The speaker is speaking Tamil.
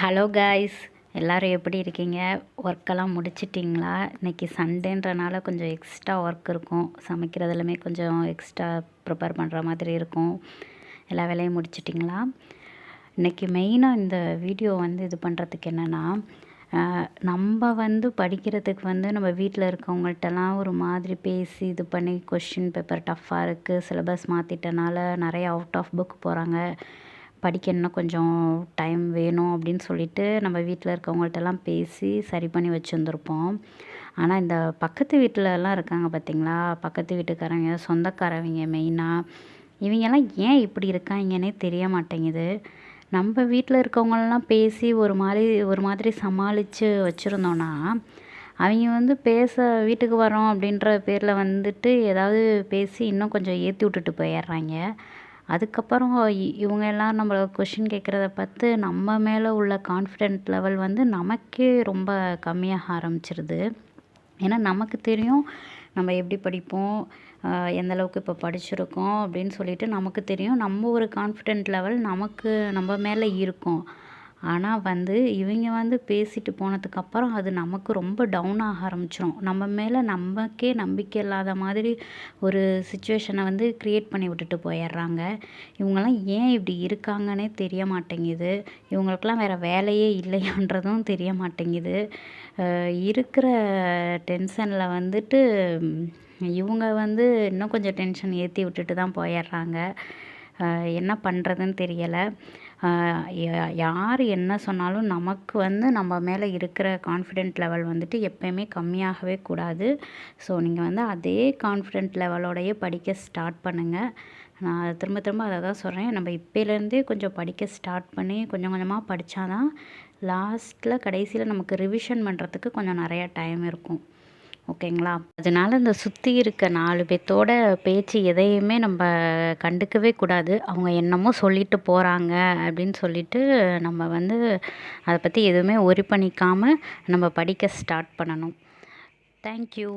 ஹலோ காய்ஸ் எல்லோரும் எப்படி இருக்கீங்க? ஒர்க்கெல்லாம் முடிச்சிட்டிங்களா? இன்றைக்கி சண்டேன்றனால கொஞ்சம் எக்ஸ்ட்ரா ஒர்க் இருக்கும். சமைக்கிறதுலையுமே கொஞ்சம் எக்ஸ்ட்ரா ப்ரிப்பேர் பண்ணுற மாதிரி இருக்கும். எல்லா வேலையும் முடிச்சிட்டிங்களா? இன்றைக்கி மெயினாக இந்த வீடியோ வந்து இது பண்ணுறதுக்கு என்னென்னா நம்ம வந்து படிக்கிறதுக்கு வந்து நம்ம வீட்டில் இருக்கவங்கள்ட்டலாம் ஒரு மாதிரி பேசி இது பண்ணி கொஷின் பேப்பர் டஃப்பாக இருக்குது சிலபஸ் மாற்றிட்டனால நிறைய அவுட் ஆஃப் புக் போகிறாங்க படிக்க இன்னும் கொஞ்சம் டைம் வேணும் அப்படின்னு சொல்லிட்டு நம்ம வீட்டில் இருக்கவங்கள்ட்டெல்லாம் பேசி சரி பண்ணி வச்சுருந்துருப்போம். ஆனால் இந்த பக்கத்து வீட்டிலலாம் இருக்காங்க பார்த்திங்களா பக்கத்து வீட்டுக்காரங்க சொந்தக்காரவங்க மெயினாக இவங்கெல்லாம் ஏன் இப்படி இருக்காங்கன்னே தெரிய மாட்டேங்குது. நம்ம வீட்டில் இருக்கவங்களெலாம் பேசி ஒரு மாதிரி ஒரு மாதிரி சமாளித்து வச்சுருந்தோன்னா அவங்க வந்து பேச வீட்டுக்கு வரோம் அப்படின்ற பேரில் வந்துட்டு ஏதாவது பேசி இன்னும் கொஞ்சம் ஏற்றி விட்டுட்டு போயிடுறாங்க. அதுக்கப்புறம் இவங்க எல்லாம் நம்மள கொஷின் கேட்குறத பார்த்து நம்ம மேலே உள்ள கான்ஃபிடென்ட் லெவல் வந்து நமக்கே ரொம்ப கம்மியாக ஆரம்பிச்சிருது. ஏன்னா நமக்கு தெரியும் நம்ம எப்படி படிப்போம் எந்தளவுக்கு இப்போ படிச்சிருக்கோம் அப்படின்னு சொல்லிட்டு நமக்கு தெரியும். நம்ம ஒரு கான்ஃபிடென்ட் லெவல் நமக்கு நம்ம மேலே இருக்கும். ஆனால் வந்து இவங்க வந்து பேசிட்டு போனதுக்கப்புறம் அது நமக்கு ரொம்ப டவுன் ஆக ஆரம்பிச்சிடும் நம்ம மேலே நமக்கே நம்பிக்கை இல்லாத மாதிரி ஒரு சுச்சுவேஷனை வந்து க்ரியேட் பண்ணி விட்டுட்டு போயிடுறாங்க. இவங்கெல்லாம் ஏன் இப்படி இருக்காங்கன்னே தெரிய மாட்டேங்குது. இவங்களுக்கெல்லாம் வேறு வேலையே இல்லையான்றதும் தெரிய மாட்டேங்குது. இருக்கிற டென்ஷனில் வந்துட்டு இவங்க வந்து இன்னும் கொஞ்சம் டென்ஷன் ஏற்றி விட்டுட்டு தான் போயிடுறாங்க. என்ன பண்ணுறதுன்னு தெரியலை. யார் என்ன சொன்னாலும் நமக்கு வந்து நம்ம மேலே இருக்கிற கான்ஃபிடென்ட் லெவல் வந்துட்டு எப்போயுமே கம்மியாகவே கூடாது. ஸோ நீங்கள் வந்து அதே கான்ஃபிடென்ட் லெவலோடையே படிக்க ஸ்டார்ட் பண்ணுங்கள் நான் திரும்ப திரும்ப அதை தான் சொல்கிறேன் நம்ம இப்போலேருந்தே கொஞ்சம் படிக்க ஸ்டார்ட் பண்ணி கொஞ்சம் கொஞ்சமாக படித்தா தான் லாஸ்ட்டில் கடைசியில் நமக்கு ரிவிஷன் பண்ணுறதுக்கு கொஞ்சம் நிறையா டைம் இருக்கும். ஓகேங்களா? அதனால் இந்த சுற்றி இருக்க நாலு பேர்த்தோட பேச்சு எதையுமே நம்ம கண்டுக்கவே கூடாது. அவங்க என்னமோ சொல்லிட்டு போகிறாங்க அப்படின்னு சொல்லிட்டு நம்ம வந்து அதை பற்றி எதுவுமே ஒரி பண்ணிக்காமல் நம்ம படிக்க ஸ்டார்ட் பண்ணணும். தேங்க்யூ